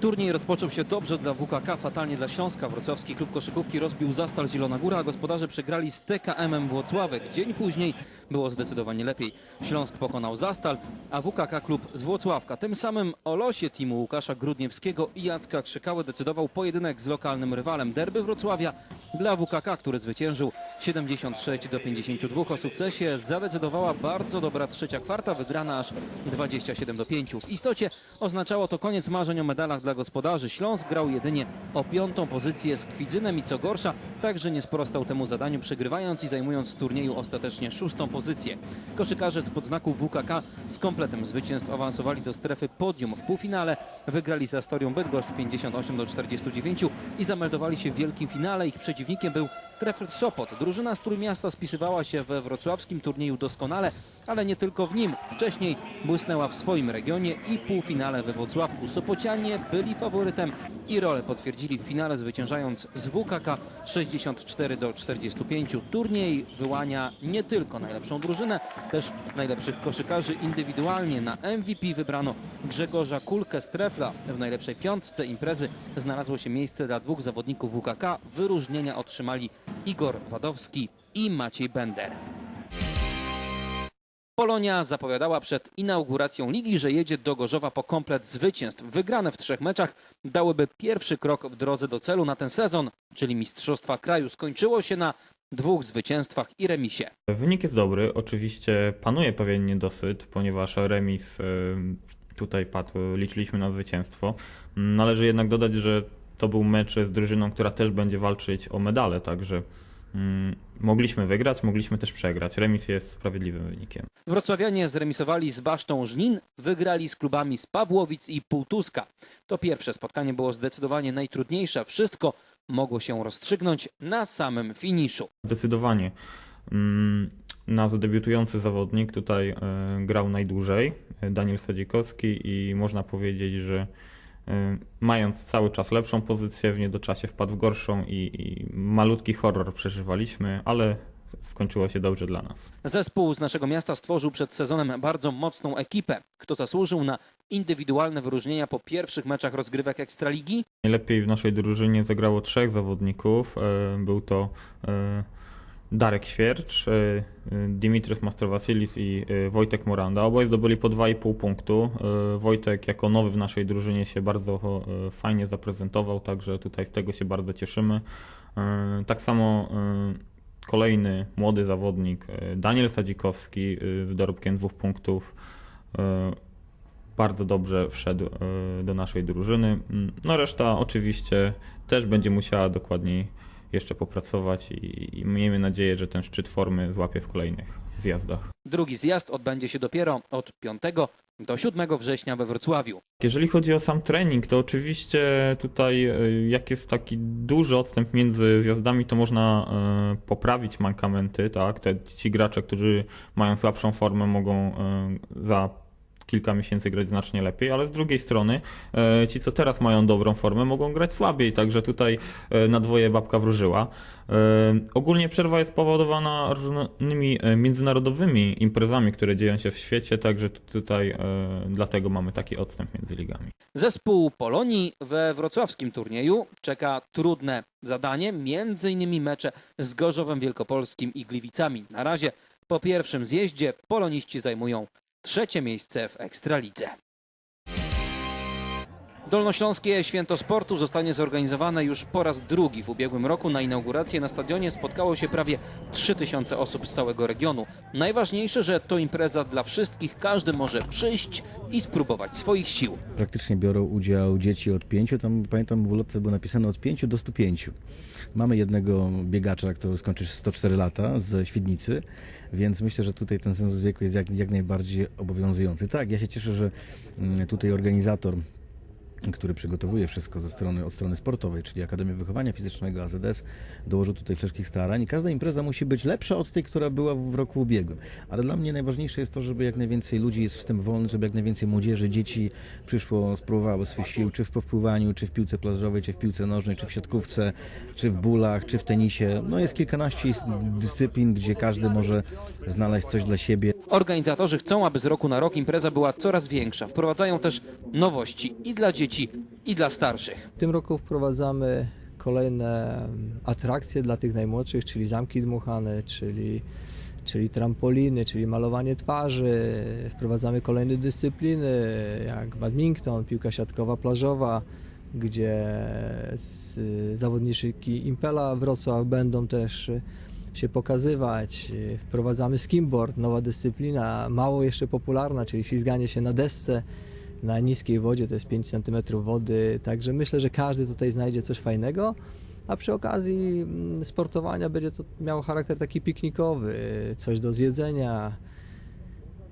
Turniej rozpoczął się dobrze dla WKK, fatalnie dla Śląska. Wrocławski klub koszykówki rozbił Zastal Zielona Góra, a gospodarze przegrali z TKM-em Włocławek. Dzień później było zdecydowanie lepiej. Śląsk pokonał Zastal, a WKK klub z Włocławka. Tym samym o losie teamu Łukasza Grudniewskiego i Jacka Krzykały decydował pojedynek z lokalnym rywalem derby Wrocławia. Dla WKK, który zwyciężył 76 do 52 o sukcesie, zadecydowała bardzo dobra trzecia kwarta, wygrana aż 27 do 5. W istocie oznaczało to koniec marzeń o medalach dla gospodarzy. Śląsk grał jedynie o piątą pozycję z Kwidzynem i co gorsza, także nie sprostał temu zadaniu, przegrywając i zajmując w turnieju ostatecznie szóstą pozycję. Koszykarze z podznaku WKK z kompletem zwycięstw awansowali do strefy podium w półfinale, wygrali z Astorią Bydgoszcz 58 do 49 i zameldowali się w wielkim finale. Ich przeciwnikiem był Trefl Sopot. Drużyna z Trójmiasta spisywała się we wrocławskim turnieju doskonale, ale nie tylko w nim. Wcześniej błysnęła w swoim regionie i półfinale we Wrocławku. Sopocianie byli faworytem i rolę potwierdzili w finale zwyciężając z WKK 64 do 45. Turniej wyłania nie tylko najlepszą drużynę, też najlepszych koszykarzy indywidualnie. Na MVP wybrano Grzegorza Kulkę z Trefla. W najlepszej piątce imprezy znalazło się miejsce dla dwóch zawodników WKK. Wyróżnienia otrzymali Igor Wadowski i Maciej Bender. Polonia zapowiadała przed inauguracją ligi, że jedzie do Gorzowa po komplet zwycięstw. Wygrane w trzech meczach dałyby pierwszy krok w drodze do celu na ten sezon, czyli Mistrzostwa Kraju. Skończyło się na dwóch zwycięstwach i remisie. Wynik jest dobry. Oczywiście panuje pewien niedosyt, ponieważ remis y, tutaj padł, liczyliśmy na zwycięstwo. Należy jednak dodać, że to był mecz z drużyną, która też będzie walczyć o medale, także mogliśmy wygrać, mogliśmy też przegrać. Remis jest sprawiedliwym wynikiem. Wrocławianie zremisowali z Basztą Żnin, wygrali z klubami z Pawłowic i Półtuska. To pierwsze spotkanie było zdecydowanie najtrudniejsze. Wszystko mogło się rozstrzygnąć na samym finiszu. Zdecydowanie. Mm, Nasz debiutujący zawodnik tutaj e, grał najdłużej, e, Daniel Sadzikowski i można powiedzieć, że mając cały czas lepszą pozycję, w niedoczasie wpadł w gorszą i, i malutki horror przeżywaliśmy, ale skończyło się dobrze dla nas. Zespół z naszego miasta stworzył przed sezonem bardzo mocną ekipę. Kto zasłużył na indywidualne wyróżnienia po pierwszych meczach rozgrywek Ekstraligi? Najlepiej w naszej drużynie zagrało trzech zawodników. E, Był to e, Darek Świercz, e, e, Dimitris Mastrowasilis i e, Wojtek Moranda. Oboje zdobyli po 2,5 punktu. Wojtek jako nowy w naszej drużynie się bardzo fajnie zaprezentował, także tutaj z tego się bardzo cieszymy. Tak samo kolejny młody zawodnik Daniel Sadzikowski z dorobkiem dwóch punktów. bardzo dobrze wszedł do naszej drużyny. No reszta oczywiście też będzie musiała dokładniej jeszcze popracować i, i miejmy nadzieję, że ten szczyt formy złapie w kolejnych zjazdach. Drugi zjazd odbędzie się dopiero od 5 do 7 września we Wrocławiu. Jeżeli chodzi o sam trening, to oczywiście tutaj e, jak jest taki duży odstęp między zjazdami, to można e, poprawić mankamenty, tak? Te, ci gracze, którzy mają słabszą formę mogą e, za kilka miesięcy grać znacznie lepiej, ale z drugiej strony e, ci, co teraz mają dobrą formę, mogą grać słabiej, także tutaj e, na dwoje babka wróżyła. E, Ogólnie przerwa jest spowodowana różnymi międzynarodowymi imprezami, które dzieją się w świecie, także tu- tutaj dlatego mamy taki odstęp między ligami. Zespół Polonii we wrocławskim turnieju czeka trudne zadanie, innymi mecze z Gorzowem Wielkopolskim i Gliwicami. Na razie po pierwszym zjeździe poloniści zajmują trzecie miejsce w Ekstralidze. Dolnośląskie Święto Sportu zostanie zorganizowane już po raz drugi. W ubiegłym roku na inaugurację na stadionie spotkało się prawie 3000 osób z całego regionu. Najważniejsze, że to impreza dla wszystkich, każdy może przyjść i spróbować swoich sił. Praktycznie biorą udział dzieci od 5, tam pamiętam w ulotce było napisane od 5 do 105. Mamy jednego biegacza, który skończy 104 lata z Świdnicy, więc myślę, że tutaj ten cenzus wieku jest jak, jak najbardziej obowiązujący. Tak, ja się cieszę, że mm, tutaj organizator który przygotowuje wszystko ze strony, od strony sportowej, czyli Akademii Wychowania Fizycznego, AZS, dołożył tutaj wszelkich starań każda impreza musi być lepsza od tej, która była w roku ubiegłym. Ale dla mnie najważniejsze jest to, żeby jak najwięcej ludzi jest wstęp wolny, żeby jak najwięcej młodzieży, dzieci przyszło, spróbowało swych sił, czy w powpływaniu, czy w piłce plażowej, czy w piłce nożnej, czy w siatkówce, czy w bólach, czy w tenisie. No jest kilkanaście dyscyplin, gdzie każdy może znaleźć coś dla siebie. Organizatorzy chcą, aby z roku na rok impreza była coraz większa. Wprowadzają też nowości i dla dzieci, i dla starszych. W tym roku wprowadzamy kolejne mm, atrakcje dla tych najmłodszych, czyli zamki dmuchane, czyli, czyli trampoliny, czyli malowanie twarzy. Wprowadzamy kolejne dyscypliny, jak badminton, piłka siatkowa plażowa, gdzie z, zawodniczki Impela Wrocław będą też się pokazywać. Wprowadzamy skimboard, nowa dyscyplina, mało jeszcze popularna, czyli ślizganie się na desce na niskiej wodzie, to jest 5 cm wody, także myślę, że każdy tutaj znajdzie coś fajnego, a przy okazji mm, sportowania będzie to miało charakter taki piknikowy, coś do zjedzenia.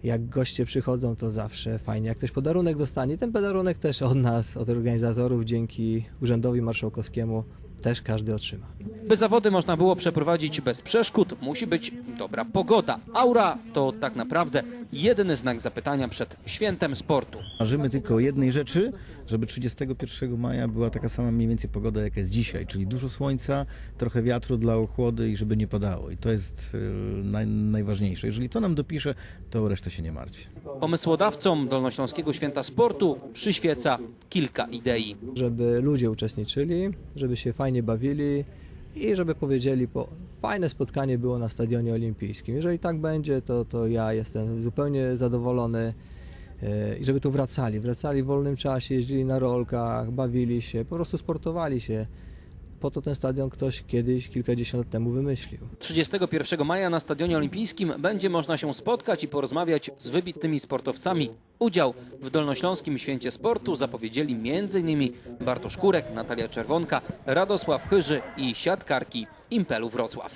Jak goście przychodzą, to zawsze fajnie. Jak ktoś podarunek dostanie, ten podarunek też od nas, od organizatorów, dzięki Urzędowi Marszałkowskiemu też każdy otrzyma. By zawody można było przeprowadzić bez przeszkód, musi być dobra pogoda. Aura to tak naprawdę jedyny znak zapytania przed świętem sportu. Marzymy tylko o jednej rzeczy, żeby 31 maja była taka sama mniej więcej pogoda, jaka jest dzisiaj, czyli dużo słońca, trochę wiatru dla ochłody i żeby nie padało. I to jest y, naj, najważniejsze. Jeżeli to nam dopisze, to o resztę się nie martwię. Pomysłodawcom Dolnośląskiego Święta Sportu przyświeca kilka idei. żeby ludzie uczestniczyli, żeby się fajnie bawili i żeby powiedzieli, po fajne spotkanie było na Stadionie Olimpijskim. Jeżeli tak będzie, to, to ja jestem zupełnie zadowolony e, i żeby tu wracali. Wracali w wolnym czasie, jeździli na rolkach, bawili się, po prostu sportowali się. Po to ten stadion ktoś kiedyś, kilkadziesiąt lat temu wymyślił. 31 maja na Stadionie Olimpijskim będzie można się spotkać i porozmawiać z wybitnymi sportowcami. Udział w Dolnośląskim Święcie Sportu zapowiedzieli m.in. Bartosz Kurek, Natalia Czerwonka, Radosław Chyży i siatkarki Impelu Wrocław.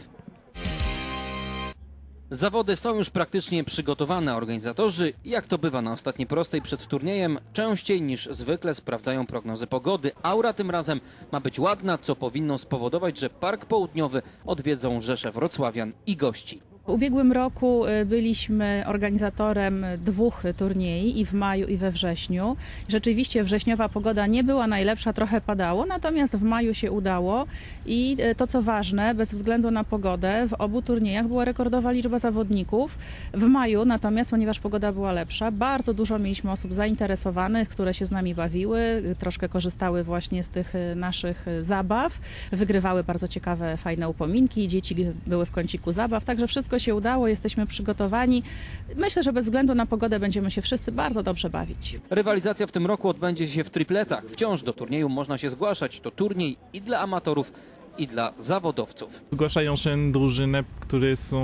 Zawody są już praktycznie przygotowane. Organizatorzy, jak to bywa na ostatniej prostej przed turniejem, częściej niż zwykle sprawdzają prognozy pogody. Aura tym razem ma być ładna, co powinno spowodować, że Park Południowy odwiedzą rzesze wrocławian i gości. W ubiegłym roku y, byliśmy organizatorem dwóch turniej i w maju i we wrześniu. Rzeczywiście wrześniowa pogoda nie była najlepsza, trochę padało, natomiast w maju się udało i y, to co ważne, bez względu na pogodę, w obu turniejach była rekordowa liczba zawodników. W maju natomiast, ponieważ pogoda była lepsza, bardzo dużo mieliśmy osób zainteresowanych, które się z nami bawiły, y, troszkę korzystały właśnie z tych naszych zabaw, wygrywały bardzo ciekawe, fajne upominki, dzieci były w kąciku zabaw, także wszystko się udało, jesteśmy przygotowani. Myślę, że bez względu na pogodę będziemy się wszyscy bardzo dobrze bawić. Rywalizacja w tym roku odbędzie się w tripletach. Wciąż do turnieju można się zgłaszać. To turniej i dla amatorów, i dla zawodowców. Zgłaszają się drużyny, które są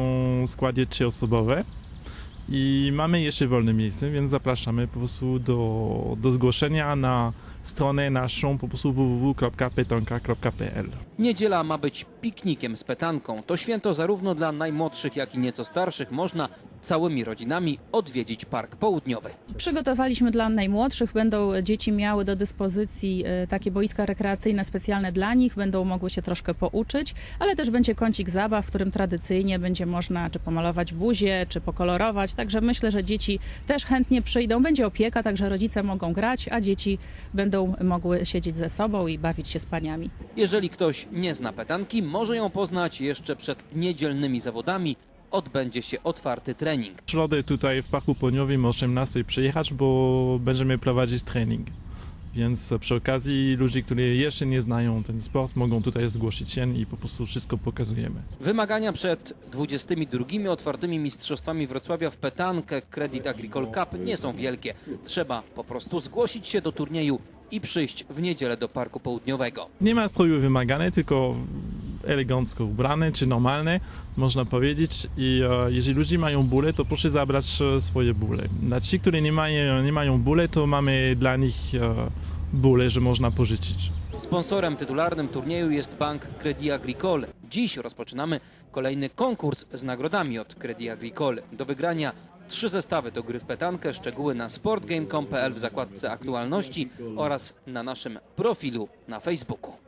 w składzie trzyosobowe i mamy jeszcze wolne miejsce, więc zapraszamy po prostu do, do zgłoszenia na stronę naszą po prostu www.petonka.pl. Niedziela ma być piknikiem z petanką. To święto zarówno dla najmłodszych, jak i nieco starszych. Można całymi rodzinami odwiedzić Park Południowy. Przygotowaliśmy dla najmłodszych, będą dzieci miały do dyspozycji e, takie boiska rekreacyjne specjalne dla nich, będą mogły się troszkę pouczyć, ale też będzie kącik zabaw, w którym tradycyjnie będzie można czy pomalować buzię, czy pokolorować, także myślę, że dzieci też chętnie przyjdą. Będzie opieka, także rodzice mogą grać, a dzieci będą mogły siedzieć ze sobą i bawić się z paniami. Jeżeli ktoś nie zna petanki, może ją poznać jeszcze przed niedzielnymi zawodami. Odbędzie się otwarty trening. W środę tutaj w Parku Poniowym o 18 przyjechać, bo będziemy prowadzić trening. Więc przy okazji ludzie, którzy jeszcze nie znają ten sport, mogą tutaj zgłosić się i po prostu wszystko pokazujemy. Wymagania przed 22 otwartymi mistrzostwami Wrocławia w petankę Credit Agricole Cup nie są wielkie. Trzeba po prostu zgłosić się do turnieju i przyjść w niedzielę do Parku Południowego. Nie ma stroju wymagane, tylko elegancko ubrane, czy normalne, można powiedzieć. I e, jeżeli ludzie mają bóle, to proszę zabrać e, swoje bóle. Dla ci, którzy nie mają, nie mają bóle, to mamy dla nich e, bóle, że można pożyczyć. Sponsorem tytularnym turnieju jest bank Credit Agricole. Dziś rozpoczynamy kolejny konkurs z nagrodami od Credit Agricole. Do wygrania Trzy zestawy to gry w petankę, szczegóły na sportgame.com.pl w zakładce aktualności oraz na naszym profilu na Facebooku.